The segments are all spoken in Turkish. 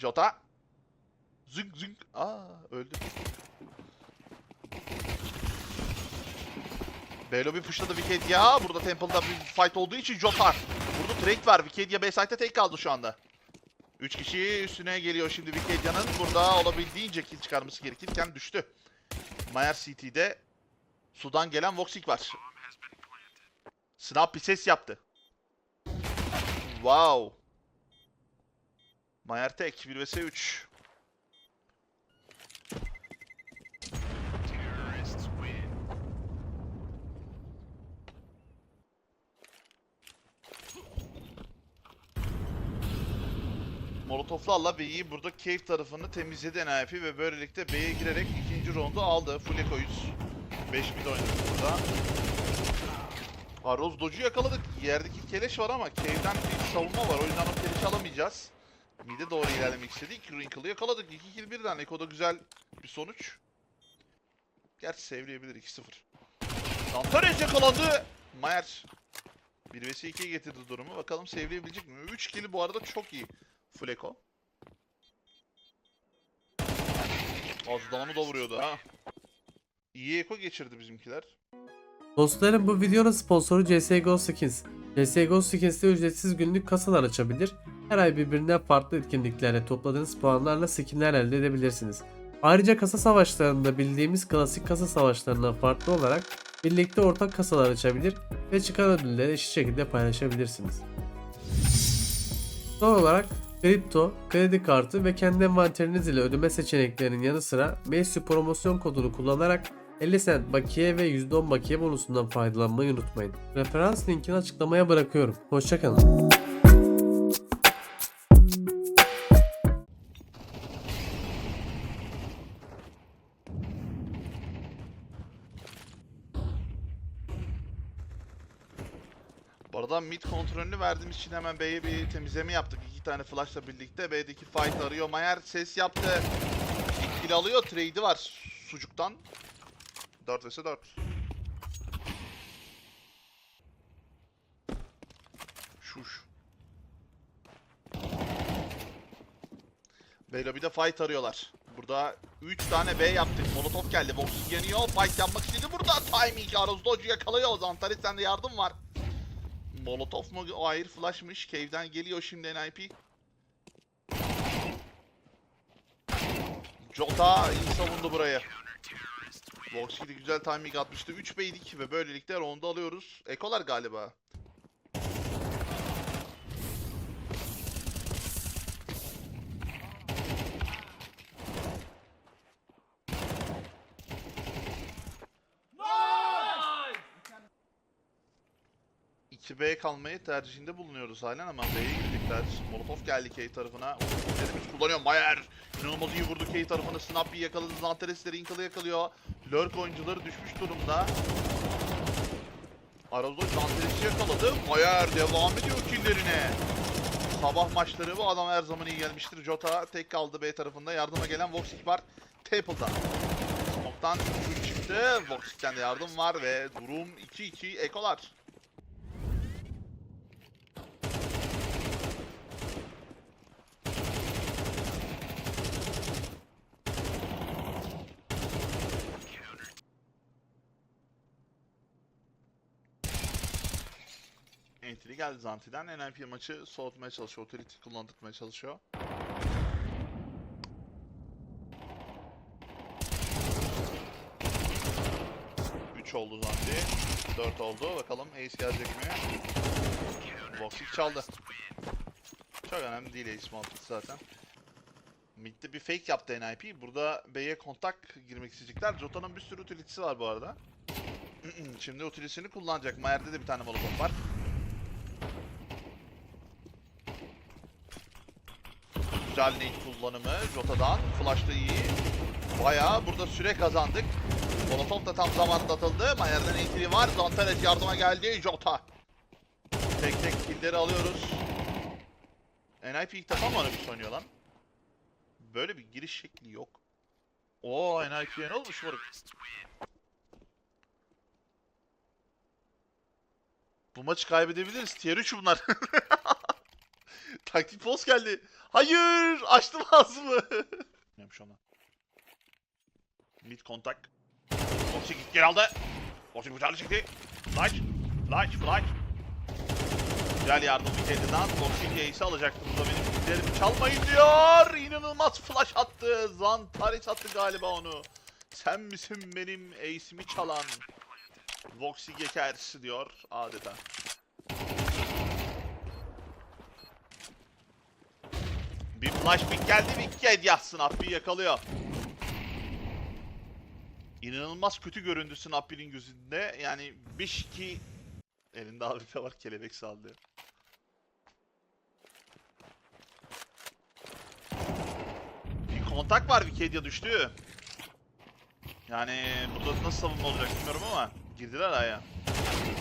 Jota. Zınk zınk. Aa öldü. Belo bir pushladı Wikidia. Burada Temple'da bir fight olduğu için Jota. Burada trade var. Wikidia Bayside'de tek kaldı şu anda. 3 kişi üstüne geliyor şimdi Wikedia'nın. Burada olabildiğince kill çıkarması gerekirken düştü. Mayer CT'de sudan gelen Voxic var. Snap bir ses yaptı. Wow. Mayer tek 1 vs 3. Molotoflarla B'yi burada cave tarafını temizledi NIP ve böylelikle B'ye girerek ikinci roundu aldı. Full Eco 100. 5 mid oynadı burada. Aroz Doge'u yakaladık. Yerdeki keleş var ama cave'den bir savunma var. O yüzden o keleşi alamayacağız. Mid'e doğru ilerlemek istedik. Wrinkle'ı yakaladık. 2 kill birden. Eko'da güzel bir sonuç. Gerçi sevleyebilir 2-0. Dantares yakalandı. Mayer 1 vs 2'ye getirdi durumu. Bakalım sevleyebilecek mi? 3 kill'i bu arada çok iyi. Full Eko. Az da vuruyordu ha. İyi Eko geçirdi bizimkiler. Dostlarım bu videonun sponsoru CSGO Skins. CSGO Skins'te ücretsiz günlük kasalar açabilir. Her ay birbirinden farklı etkinliklerle topladığınız puanlarla skinler elde edebilirsiniz. Ayrıca kasa savaşlarında bildiğimiz klasik kasa savaşlarından farklı olarak birlikte ortak kasalar açabilir ve çıkan ödülleri eşit şekilde paylaşabilirsiniz. Son olarak kripto, kredi kartı ve kendi envanteriniz ile ödeme seçeneklerinin yanı sıra Messi promosyon kodunu kullanarak 50 cent bakiye ve %10 bakiye bonusundan faydalanmayı unutmayın. Referans linkini açıklamaya bırakıyorum. Hoşçakalın. Bu arada mid kontrolünü verdiğimiz için hemen B'ye bir temizleme yaptık. İki tane flashla birlikte B'deki fight arıyor. Mayer ses yaptı. İlk kill alıyor. Trade'i var sucuktan. 4 vs 4. Şuş. B lobby'de fight arıyorlar. Burada 3 tane B yaptık. Molotov geldi. Vox yanıyor. Fight yapmak istedi burada. Timing. Aroz Doge yakalıyor. Zantares sende yardım var. Molotov mu? Hayır flashmış. Cave'den geliyor şimdi NIP. Jota iyi savundu burayı. Voxkid'i güzel timing atmıştı. 3 beydik ve böylelikle round'u alıyoruz. Ekolar galiba. İki b kalmayı tercihinde bulunuyoruz halen ama B'ye girdikler. Molotov geldi K tarafına. Ultilerimiz kullanıyor. Mayer inanılmaz iyi vurdu K tarafına. Snappy yakaladı. Zantares'leri Inkle'ı yakalıyor. Lurk oyuncuları düşmüş durumda. Arazol Zantares'i yakaladı. Mayer devam ediyor killlerine. Sabah maçları bu adam her zaman iyi gelmiştir. Jota tek kaldı B tarafında. Yardıma gelen Voxic var. Taple'da. Smoke'tan şut çıktı. Voxic'ten de yardım var ve durum 2-2 ekolar. Entry geldi Zanti'den. NIP maçı soğutmaya çalışıyor. Authority kullandırmaya çalışıyor. Üç oldu Zanti. 4 oldu. Bakalım Ace gelecek mi? Voxic çaldı. Çok önemli değil Ace muhabbeti zaten. Mid'de bir fake yaptı NIP. Burada B'ye kontak girmek isteyecekler. Jota'nın bir sürü utility'si var bu arada. Şimdi utility'sini kullanacak. Mayer'de de bir tane molotov var. Güzel kullanımı Jota'dan. Flash da iyi. Bayağı burada süre kazandık. Molotov da tam zamanında atıldı. Mayer'den entry var. Zantares yardıma geldi. Jota. Tek tek killleri alıyoruz. NIP ilk defa mı Anubis oynuyor lan? Böyle bir giriş şekli yok. Oo NIP'ye ne olmuş moruk? Bu maçı kaybedebiliriz. Tier 3 bunlar. Taktik post geldi. Hayır! Açtım ağzımı. Neymiş ona? Mid kontak. Boxing ilk geri aldı. Boxing bıçağını çekti. Flash. Flash. Flash. Güzel yardım bir kendinden. Boxing ace alacaktı burada benim killerimi çalmayın diyor. İnanılmaz flash attı. Zantaris attı galiba onu. Sen misin benim ace'imi çalan? Voxy Gekers diyor adeta. Bir flash pick geldi mi iki el yazsın Appi yakalıyor. İnanılmaz kötü göründü Snappi'nin gözünde. Yani 5-2 elinde AWP var kelebek sallıyor. Bir kontak var Wikidia düştü. Yani burada nasıl savunma olacak bilmiyorum ama girdiler aya.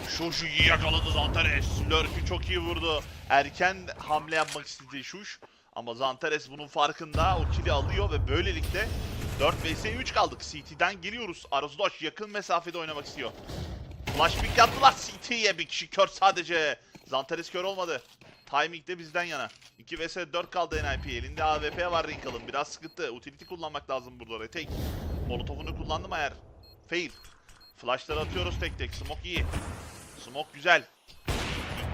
Şuş iyi yakaladı Zantares. Lurk'ü çok iyi vurdu. Erken hamle yapmak istedi Şuş. Ama Zantares bunun farkında. O kili alıyor ve böylelikle 4 vs 3 kaldık. CT'den geliyoruz. Aruzdoş yakın mesafede oynamak istiyor. Flash pick yaptılar CT'ye bir kişi kör sadece. Zantares kör olmadı. Timing de bizden yana. 2 vs 4 kaldı NIP. Elinde AWP var Wrinkle'ın. Biraz sıkıntı. Utility kullanmak lazım burada. Retake. Molotov'unu kullandım eğer. Fail. Flashları atıyoruz tek tek. Smoke iyi. Smoke güzel.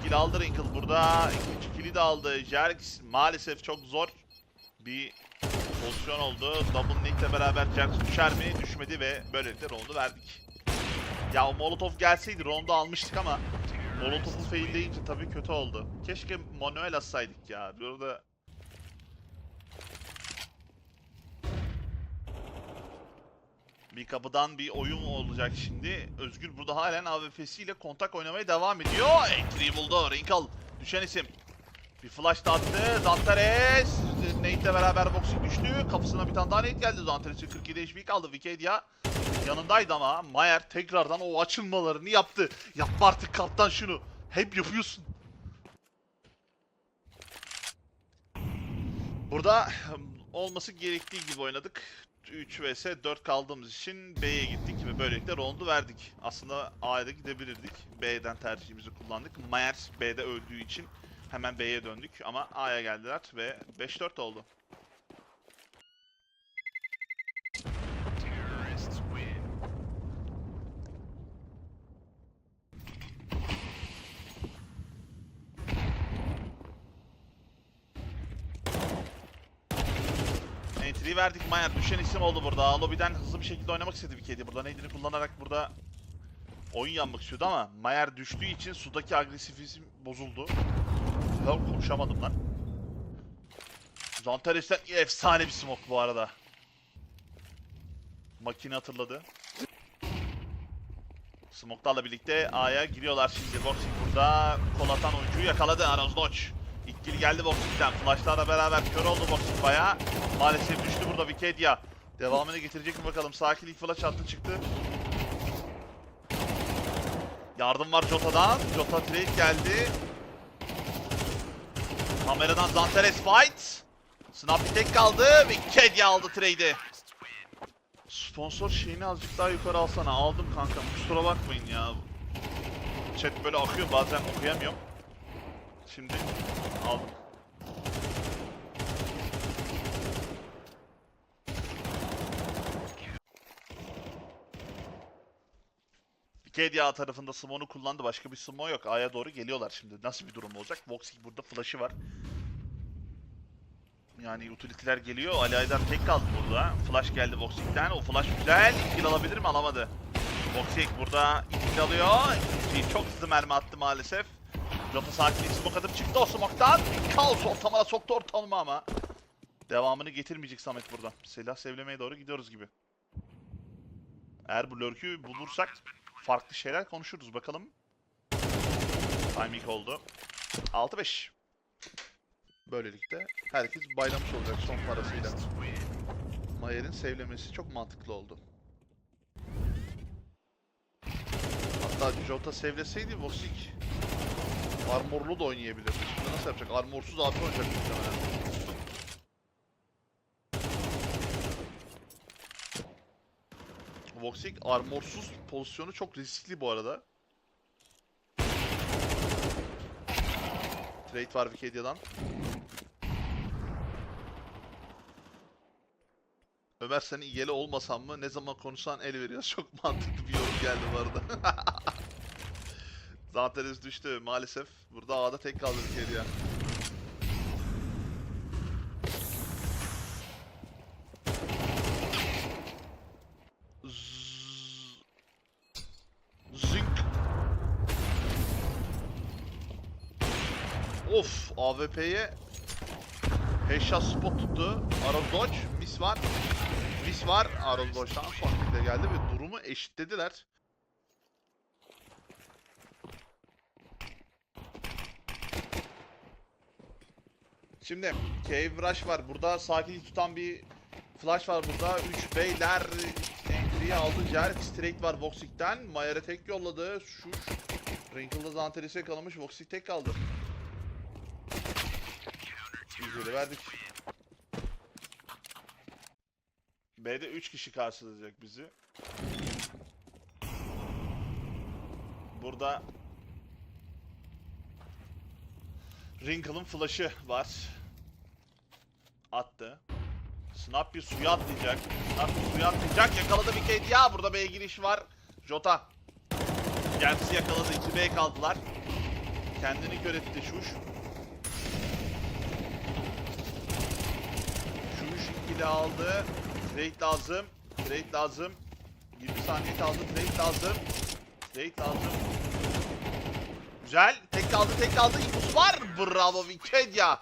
Kill aldı Wrinkle. Burada ikinci kill'i de aldı. Jerks maalesef çok zor bir pozisyon oldu. Double Nick'le beraber Jerks düşer mi? Düşmedi ve böylelikle round'u verdik. Ya Molotov gelseydi round'u almıştık ama Molotov'u failleyince tabii kötü oldu. Keşke manuel atsaydık ya. Burada Bir kapıdan bir oyun olacak şimdi. Özgür burada halen AWP'siyle kontak oynamaya devam ediyor. Entry buldu. Wrinkle. Düşen isim. Bir flash da attı. Zantares. Nate'le beraber boxing düştü. Kafasına bir tane daha Nate geldi. Zantares'in 47 HP kaldı. Wikidia yanındaydı ama Mayer tekrardan o açılmalarını yaptı. Yapma artık kaptan şunu. Hep yapıyorsun. Burada olması gerektiği gibi oynadık. 3 vs 4 kaldığımız için B'ye gittik ve böylelikle round'u verdik. Aslında A'ya da gidebilirdik. B'den tercihimizi kullandık. Mayer B'de öldüğü için hemen B'ye döndük ama A'ya geldiler ve 5-4 oldu. Entry verdik Mayer. Düşen isim oldu burada. Lobiden hızlı bir şekilde oynamak istedi bir kedi. Burada nade'ini kullanarak burada oyun yanmak istiyordu ama Mayer düştüğü için sudaki agresifizm bozuldu. Ya konuşamadım lan. Zantares'ten efsane bir smoke bu arada. Makine hatırladı. Smoke'larla birlikte A'ya giriyorlar şimdi. Boxing burada kol atan oyuncuyu yakaladı Aroz Kill geldi Boxing'den. Flash'larla beraber kör oldu Boxing bayağı. Maalesef düştü burada Wikidia. Devamını getirecek mi bakalım. Sakin ilk flash attı çıktı. Yardım var Jota'dan. Jota trade geldi. Kameradan Zanteres fight. Snappy tek kaldı. Wikidia aldı trade'i. Sponsor şeyini azıcık daha yukarı alsana. Aldım kanka. Kusura bakmayın ya. Chat böyle akıyor bazen okuyamıyorum. Şimdi aldım. Kedia tarafında Smoke'u kullandı. Başka bir Smoke yok. A'ya doğru geliyorlar şimdi. Nasıl bir durum olacak? Voxing burada flash'ı var. Yani utility'ler geliyor. Ali Aydar tek kaldı burada. Flash geldi Voxing'den. O flash güzel. Kill alabilir mi? Alamadı. Voxing burada kill alıyor. Çok hızlı mermi attı maalesef. Jota sakin smoke atıp çıktı o smoke'tan. Kaos ortamına soktu ortalama ama. Devamını getirmeyecek Samet burada. Silah sevlemeye doğru gidiyoruz gibi. Eğer bu lurk'ü bulursak farklı şeyler konuşuruz bakalım. Timing oldu. 6-5. Böylelikle herkes baylamış olacak son parasıyla. Mayer'in sevlemesi çok mantıklı oldu. Hatta Jota sevleseydi Vosik Armorlu da oynayabilir. Şimdi nasıl yapacak? Armorsuz AP oynayacak muhtemelen. Voxic armorsuz pozisyonu çok riskli bu arada. Trade var Vicadia'dan. Ömer senin yeli olmasam mı? Ne zaman konuşsan el veriyor. Çok mantıklı bir yorum geldi bu arada. Zanteres düştü maalesef. Burada A'da tek kaldı. Zzz. Zink. Of AWP'ye Headshot spot tuttu. Arrow dodge. Miss var. Miss var. Arrow dodge'dan son kill geldi ve durumu eşitlediler. Şimdi Cave Rush var. Burada sakinlik tutan bir flash var burada. 3 beyler entry'yi aldı. Jerk straight var Voxic'ten. Mayer'e tek yolladı. Şu Wrinkle'da Zantelis'e yakalamış. Voxic tek kaldı. Güzeli verdik. B'de 3 kişi karşılayacak bizi. Burada Wrinkle'ın flash'ı var. Attı. Snap bir suya atlayacak. Snap bir suya atlayacak. Yakaladı bir kedi ya. Burada B'ye giriş var. Jota. Kendisi yakaladı. 2B kaldılar. Kendini kör etti Şuş. Şuş ikili aldı. Trade lazım. Trade lazım. 20 saniye kaldı. Trade lazım. Trade lazım. Güzel. Tek kaldı, tek kaldı. İpus var. Bravo Wikipedia.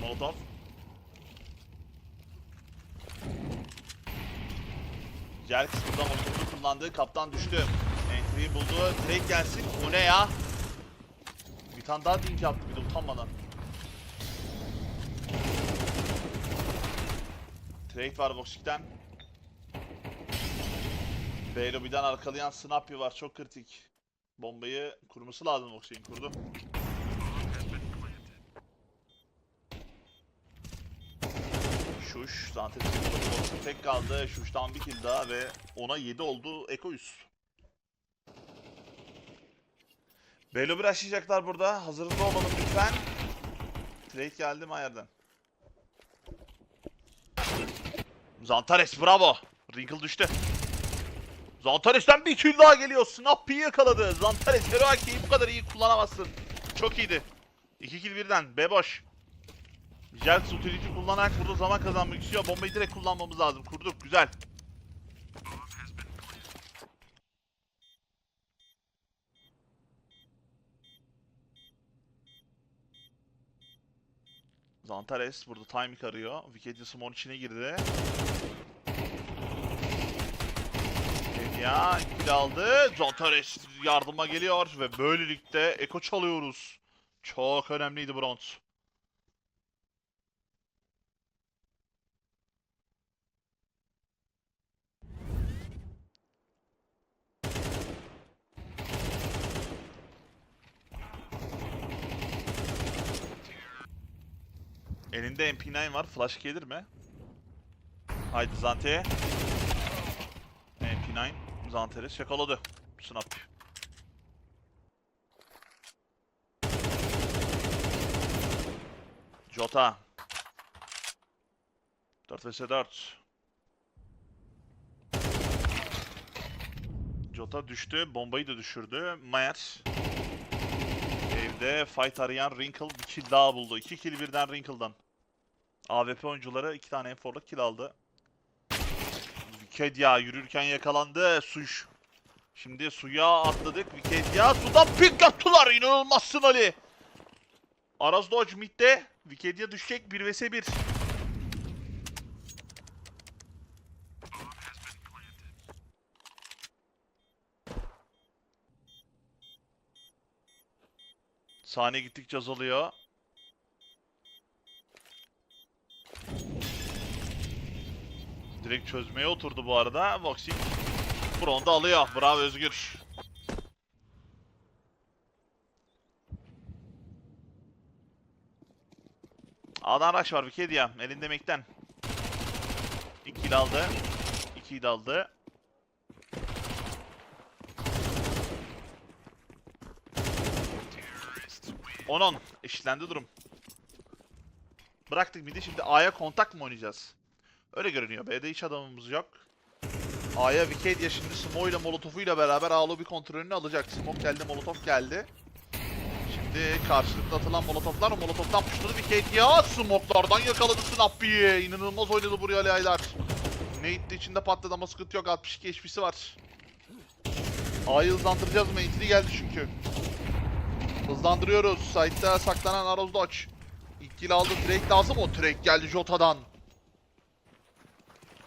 Molotov. Jerks burada Molotov'u kullandı. Kaptan düştü. Entry'yi buldu. Trade gelsin. O ne ya? Bir tane daha dink yaptı bir de utanmadan. Trade var Voxic'ten. B lobby'den arkalayan Snappy var. Çok kritik. Bombayı kurması lazım Voxic'in. Kurdu. Şuş, Zantet'in tek kaldı. Şuş'tan bir kill daha ve ona 7 oldu. Eko 100. Belo bir açacaklar burada. Hazırlıklı olalım lütfen. Trade geldi Mayer'den. Zantares bravo. Wrinkle düştü. Zantares'ten bir kill daha geliyor. Snappy'yi yakaladı. Zantares Heroaki'yi bu kadar iyi kullanamazsın. Çok iyiydi. 2 kill birden. B boş. Jelks utility kullanarak burada zaman kazanmak istiyor. Bombayı direkt kullanmamız lazım. Kurduk. Güzel. Zantares burada timing arıyor. Wicked Small içine girdi. Ya kill aldı. Zantares yardıma geliyor ve böylelikle Eko çalıyoruz. Çok önemliydi bronz. Elinde MP9 var. Flash gelir mi? Haydi Zante. MP9. Zanteres yakaladı. Snap. Jota. 4 vs 4. Jota düştü. Bombayı da düşürdü. Mayer. Evde fight arayan Wrinkle bir kill daha buldu. 2 kill birden Wrinkle'dan. AWP oyuncuları 2 tane enforluk kill aldı. Wicked yürürken yakalandı. Suş. Şimdi suya atladık. Wicked ya sudan pik yaptılar. İnanılmazsın Ali. Araz Dodge midde. Wicked düşecek 1 vs 1. Saniye gittikçe azalıyor. Direkt çözmeye oturdu bu arada. Voxing Bron'da alıyor. Bravo Özgür. A'dan rush var bir kedi ya. Elinde mekten. 2 de aldı. 2'yi de aldı. On on. Eşitlendi durum. Bıraktık midi şimdi A'ya kontak mı oynayacağız? Öyle görünüyor. B'de hiç adamımız yok. A'ya Wikidia şimdi Smo ile Molotov'uyla beraber A lobby kontrolünü alacak. Smoke geldi, Molotov geldi. Şimdi karşılıklı atılan Molotov'lar o Molotov'dan puşladı Wikidia. Smoke'lardan yakaladı Snappy'yi. İnanılmaz oynadı buraya Alaylar. Nate'de içinde patladı ama sıkıntı yok. 62 HP'si var. A'yı hızlandıracağız. Nate'li geldi çünkü. Hızlandırıyoruz. Side'da saklanan Aroz Dodge. İlk kill aldı. Drake lazım. O Drake geldi Jota'dan.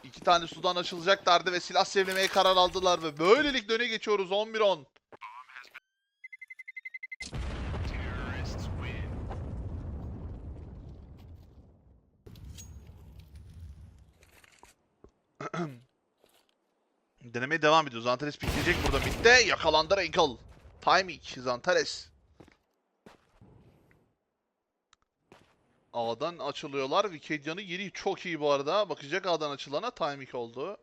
İki tane sudan açılacaklardı ve silah sevlemeye karar aldılar ve böylelikle öne geçiyoruz 11-10. Denemeye devam ediyor. Zantares pikleyecek burada midde. Yakalandı Rankle. Timing. Zantares. A'dan açılıyorlar. Wikedia'nın yeri çok iyi bu arada. Bakacak A'dan açılana timing oldu.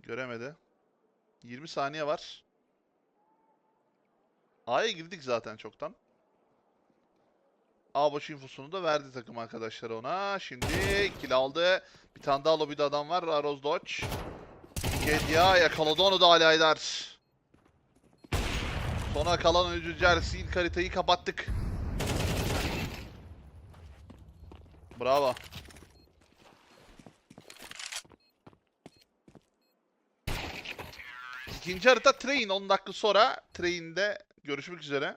Göremedi. 20 saniye var. A'ya girdik zaten çoktan. A başı infosunu da verdi takım arkadaşları ona. Şimdi kill aldı. Bir tane daha lobide adam var. Aroz Dodge. Wikedia yakaladı onu da hala eder. Sona kalan oyuncu Jersey ilk haritayı kapattık. Bravo. İkinci harita Train 10 dakika sonra Train'de görüşmek üzere.